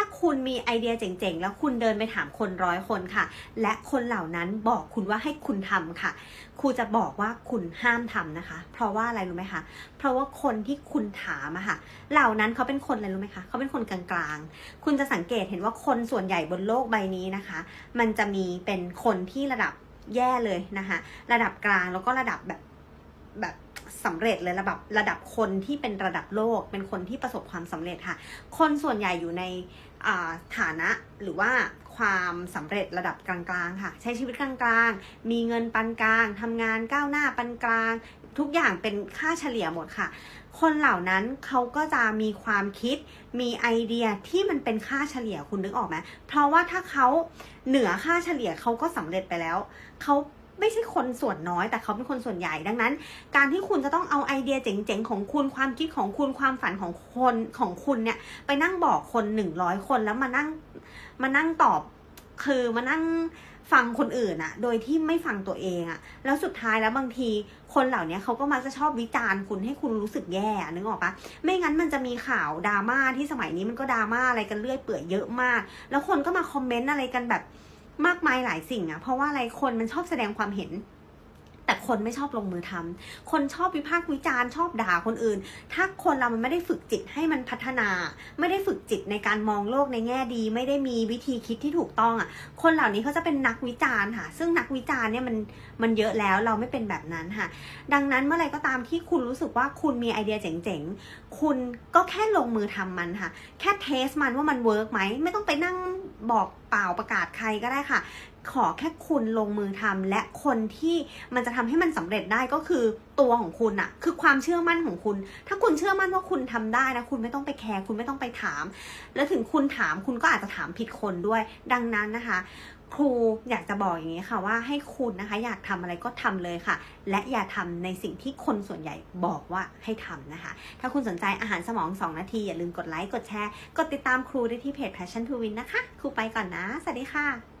ถ้าคุณมีไอเดียเจ๋งๆ แล้วคุณเดินไปถามคนร้อยคนค่ะ และคนเหล่านั้นบอกคุณว่าให้คุณทำค่ะ ครูจะบอกว่าคุณห้ามทำนะคะ เพราะว่าอะไรรู้ไหมคะ เพราะว่าคนที่คุณถามอะค่ะ เหล่านั้นเขาเป็นคนอะไรรู้ไหมคะ เขาเป็นคนกลางๆ คุณจะสังเกตเห็นว่าคนส่วนใหญ่บนโลกใบนี้นะคะ มันจะมีเป็นคนที่ระดับแย่เลยนะคะ ระดับกลางแล้วก็ระดับแบบแบบ สำเร็จเลยระดับระดับคนที่เป็นระดับโลก เป็นคนที่ประสบความสำเร็จค่ะ คนส่วนใหญ่อยู่ในฐานะหรือว่าความสำเร็จระดับกลางๆค่ะ ใช้ชีวิตกลางๆ มีเงินปานกลางทำงานก้าวหน้าปานกลาง ทุกอย่างเป็นค่าเฉลี่ยหมดค่ะ คนเหล่านั้นเขาก็จะมีความคิดมีไอเดียที่มันเป็นค่าเฉลี่ยคุณนึกออกไหมเพราะว่าถ้าเขาเหนือค่าเฉลี่ยเขาก็สำเร็จไปแล้วเขา ไม่ใช่คนส่วนน้อย แต่เขาเป็นคนส่วนใหญ่ดังนั้น การที่คุณจะต้องเอาไอเดียเจ๋งๆของคุณความคิดของคุณความฝันของคนของคุณเนี่ย ไปนั่งบอกคนหนึ่งร้อยคนแล้วมานั่งมานั่งตอบคือมานั่งฟังคนอื่นอะโดยที่ไม่ฟังตัวเองอะแล้วสุดท้ายแล้วบางทีคนเหล่านี้เขาก็มักจะชอบวิจารณ์คุณให้คุณรู้สึกแย่นึกออกปะไม่งั้นมันจะมีข่าวดราม่าที่สมัยนี้มันก็ดราม่าอะไรกันเรื่อยเปื่อยเยอะมาก แล้วคนก็มาคอมเมนต์อะไรกันแบบ มากมายหลายสิ่งอะเพราะว่าอะไรคนมันชอบแสดงความเห็น แต่คนไม่ชอบลงมือทำคนชอบวิพากษ์วิจารณ์ชอบด่าคนอื่น ถ้าคนเรามันไม่ได้ฝึกจิตให้มันพัฒนา ไม่ได้ฝึกจิตในการมองโลกในแง่ดี ไม่ได้มีวิธีคิดที่ถูกต้องอะ คนเหล่านี้เขาจะเป็นนักวิจารณ์ค่ะ ซึ่งนักวิจารณ์เนี่ยมันมันเยอะแล้วเราไม่เป็นแบบนั้นค่ะ ดังนั้นเมื่อไรก็ตามที่คุณรู้สึกว่าคุณมีไอเดียเจ๋งๆ คุณก็แค่ลงมือทำมันค่ะ แค่เทสมันว่ามันเวิร์กไหมไม่ต้องไปนั่งบอกเปล่าประกาศใครก็ได้ค่ะ ขอแค่คุณลงมือทำและคนที่มันจะทำให้มันสำเร็จได้ก็คือตัวของคุณอะคือความเชื่อมั่นของคุณ ถ้าคุณเชื่อมั่นว่าคุณทำได้นะ คุณไม่ต้องไปแคร์คุณไม่ต้องไปถาม แล้วถึงคุณถามคุณก็อาจจะถามผิดคนด้วย ดังนั้นนะคะ ครูอยากจะบอกอย่างนี้ค่ะว่าให้คุณนะคะ อยากทำอะไรก็ทำเลยค่ะ และอย่าทำในสิ่งที่คนส่วนใหญ่บอกว่าให้ทำนะคะ ถ้าคุณสนใจอาหารสมอง 2 นาที อย่าลืมกดไลค์กดแชร์กดติดตามครูได้ที่เพจ Passion to Win นะคะ ครูไปก่อนนะ สวัสดีค่ะ